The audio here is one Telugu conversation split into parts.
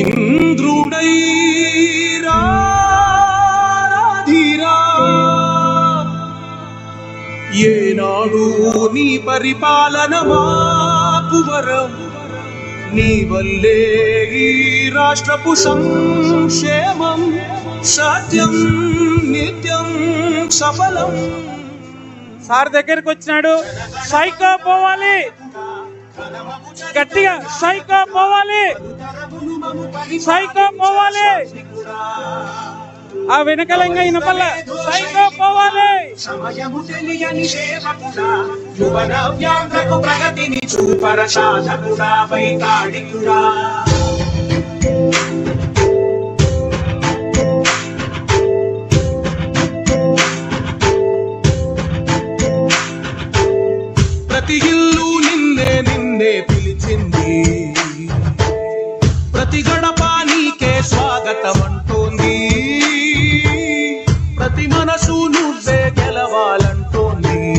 ఇంద్రుడై ఏనాడు నీ పరిపాలన మాకు వరం. నీ వల్లే ఈ రాష్ట్రపు సంక్షేమం సత్యం నిత్యం సఫలం. సార్ దగ్గరికి వచ్చినాడు. సైకో పోవాలి. గట్టిగా సైకో పోవాలి. సైకో పోవాలి. ఆ వెనకలంగా ఇనపల్ల సైకో పోవాలి. సమయము తెలియని సేవకుడా యువన వ్యాంధ్రకు ప్రగతిని చూపర సాధకుడా వైతాళికుడా ప్రతి మనసు నువ్వే గెలవాలంటోంది.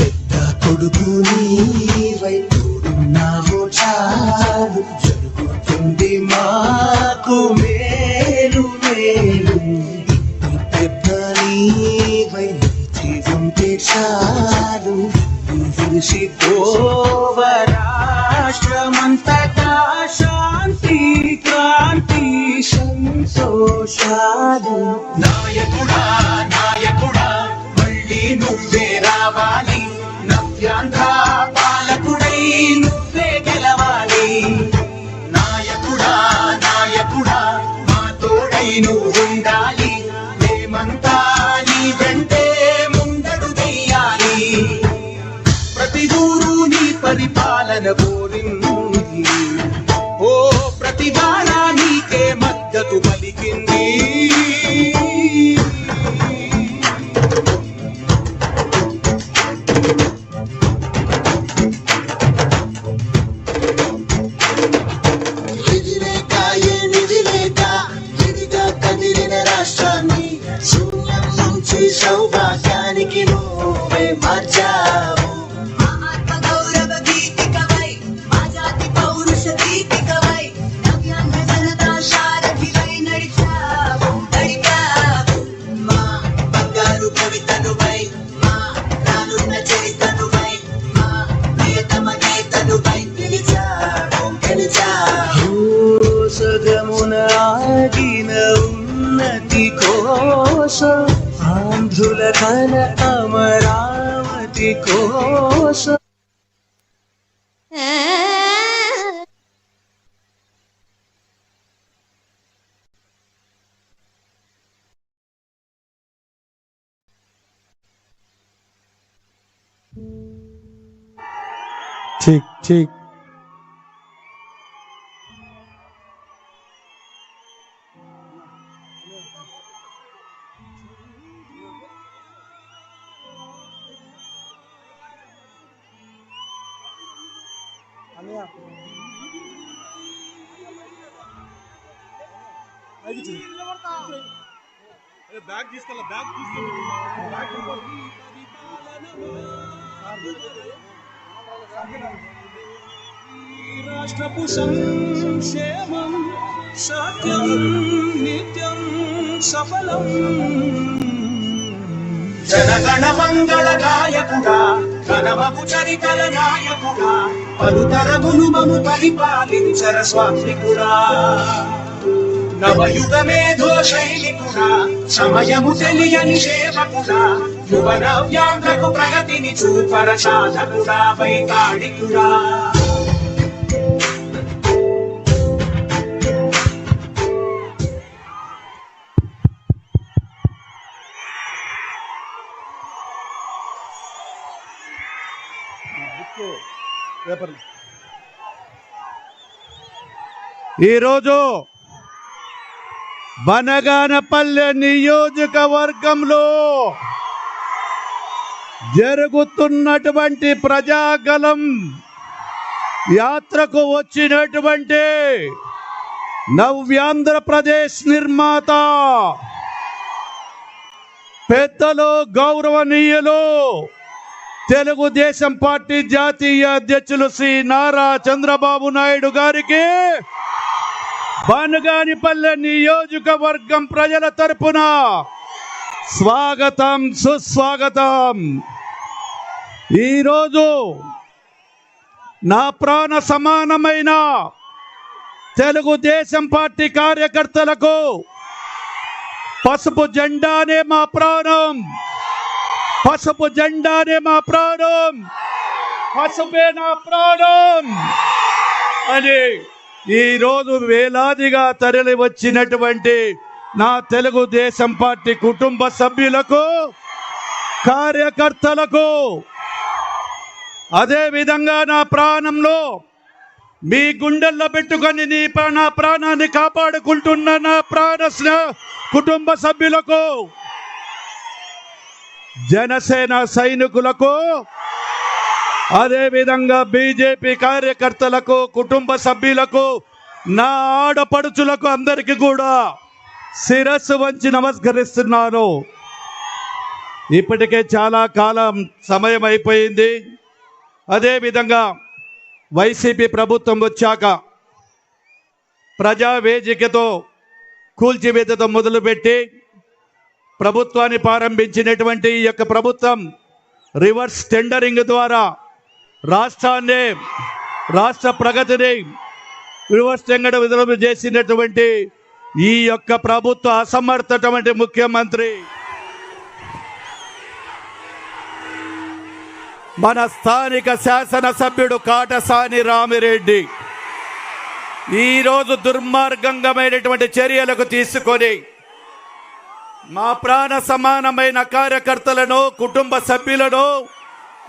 పెద్ద కొడుకు నీవై చాలు. జరుగుతుంది మాకు మేలు మేలు. పెద్ద నీవై జీవంతే చాలు. విరిసిపోవ రాష్ట్రమంతటా శాంతి సంతోషాలు నాయకుడా నాయకుడా ఆంధ్రుల కన అమరావతి కోసం రాష్ట్రపు సంక్షేమం సాధ్యం నిత్యం సఫలం. జనగణ మంగళ గాయకుడా గణమపు చరితల నాయకుడా పలుతరములు మము పరిపాలించర స్వామి కూడా నవయుగ మేధో శైలికుడా సమయము తెలియని సేవకుడా యువన వ్యాంధ్రకు ప్రగతిని చూపర సాధకుడా వైతాళికుడా. ఈరోజు బనగానపల్లె నియోజకవర్గంలో జరుగుతున్నటువంటి ప్రజాగలం యాత్రకు వచ్చినటువంటి నవ్యాంధ్రప్రదేశ్ నిర్మాత పెద్దలు గౌరవనీయులు తెలుగుదేశం పార్టీ జాతీయ అధ్యక్షులు శ్రీ నారా చంద్రబాబు నాయుడు గారికి బనగానిపల్లె నియోజకవర్గం ప్రజల తరపున స్వాగతం సుస్వాగతం. ఈరోజు నా ప్రాణ సమానమైన తెలుగుదేశం పార్టీ కార్యకర్తలకు పసుపు జెండానే మా ప్రాణం. పసుపు జెండానే మా ప్రాణం. పసుపే నా ప్రాణం. అని ఈరోజు వేలాదిగా తరలి వచ్చినటువంటి నా తెలుగుదేశం పార్టీ కుటుంబ సభ్యులకు కార్యకర్తలకు అదే విధంగా నా ప్రాణంలో మీ గుండెల్లో పెట్టుకొని నీ నా ప్రాణాన్ని కాపాడుకుంటున్న నా ప్రాణ కుటుంబ సభ్యులకు జనసేన సైనికులకు అదేవిధంగా బీజేపీ కార్యకర్తలకు కుటుంబ సభ్యులకు నా ఆడపడుచులకు అందరికీ కూడా శిరస్సు వంచి నమస్కరిస్తున్నాను ఇప్పటికే చాలా కాలం సమయం అయిపోయింది. అదేవిధంగా వైసీపీ ప్రభుత్వం వచ్చాక ప్రజా వేదికతో కూల్చివేతతో మొదలుపెట్టి ప్రభుత్వాన్ని ప్రారంభించినటువంటి ఈ యొక్క ప్రభుత్వం రివర్స్ టెండరింగ్ ద్వారా రాష్ట్రాన్ని రాష్ట్ర ప్రగతిని రివర్స్ విధులు చేసినటువంటి ఈ యొక్క ప్రభుత్వ అసమర్థటువంటి ముఖ్యమంత్రి. మన స్థానిక శాసనసభ్యుడు కాటసాని రామిరెడ్డి ఈరోజు దుర్మార్గంగమైనటువంటి చర్యలకు తీసుకొని మా ప్రాణ సమానమైన కార్యకర్తలను కుటుంబ సభ్యులను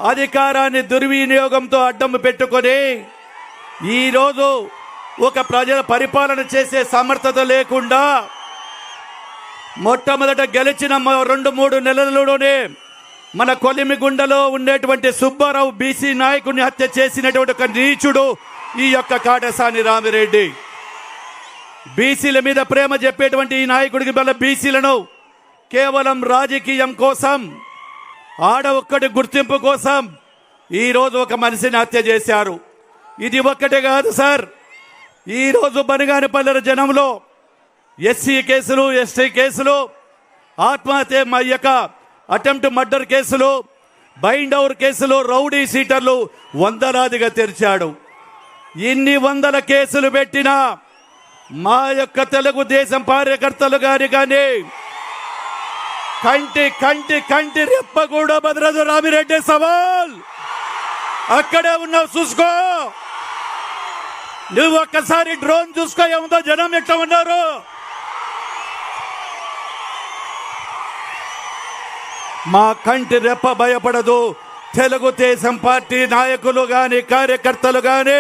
అధికారాన్ని దుర్వినియోగంతో అడ్డం పెట్టుకొని ఈరోజు ఒక ప్రజల పరిపాలన చేసే సమర్థత లేకుండా మొట్టమొదట గెలిచిన రెండు మూడు నెలలలోనే మన కొలిమిగుండలో ఉండేటువంటి సుబ్బారావు బీసీ నాయకుడిని హత్య చేసినటువంటి ఒక నీచుడు ఈ యొక్క కాటసాని రామిరెడ్డి. బీసీల మీద ప్రేమ చెప్పేటువంటి ఈ నాయకుడికి వల్ల బీసీలను కేవలం రాజకీయం కోసం ఆడ ఒక్కటి గుర్తింపు కోసం ఈరోజు ఒక మనిషిని హత్య చేశారు. ఇది ఒక్కటే కాదు సార్. ఈరోజు బనగానిపల్లెల జనంలో ఎస్సీ కేసులు ఎస్టీ కేసులు ఆత్మహత్య మా యొక్క అటెంప్ట్ మర్డర్ కేసులు బైండ్ అవుర్ కేసులు రౌడీ సీటర్లు వందలాదిగా తెరిచాడు. ఇన్ని వందల కేసులు పెట్టినా మా యొక్క తెలుగుదేశం కార్యకర్తలు గారి కానీ కంటి కంటి కంటి రెప్ప కూడా భద్రదు రామిరెడ్డి సవాల్! అక్కడే ఉన్నావు చూసుకో! నువ్వు ఒక్కసారి డ్రోన్ చూసుకో ఏముందో జనం ఎట్లా ఉన్నారు? మా కంటి రెప్ప భయపడదు. తెలుగుదేశం పార్టీ నాయకులు గాని కార్యకర్తలు గాని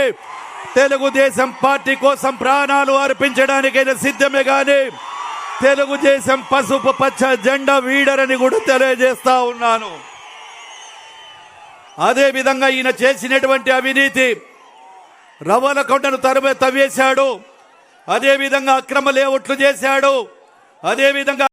తెలుగుదేశం పార్టీ కోసం ప్రాణాలు అర్పించడానికైనా సిద్ధమే కానీ తెలుగుదేశం పసుపు పచ్చ జెండా వీడరని కూడా తెలియజేస్తా ఉన్నాను. అదే విధంగా ఈయన చేసినటువంటి అవినీతి రవాణా కొండను తరమే తవ్వేశాడు అదే విధంగా అక్రమ లేఅవుట్లు చేశాడు. అదేవిధంగా